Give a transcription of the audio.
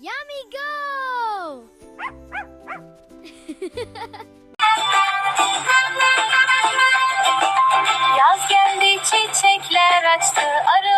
Yummy go! Yaz geldi çiçekler açtı arı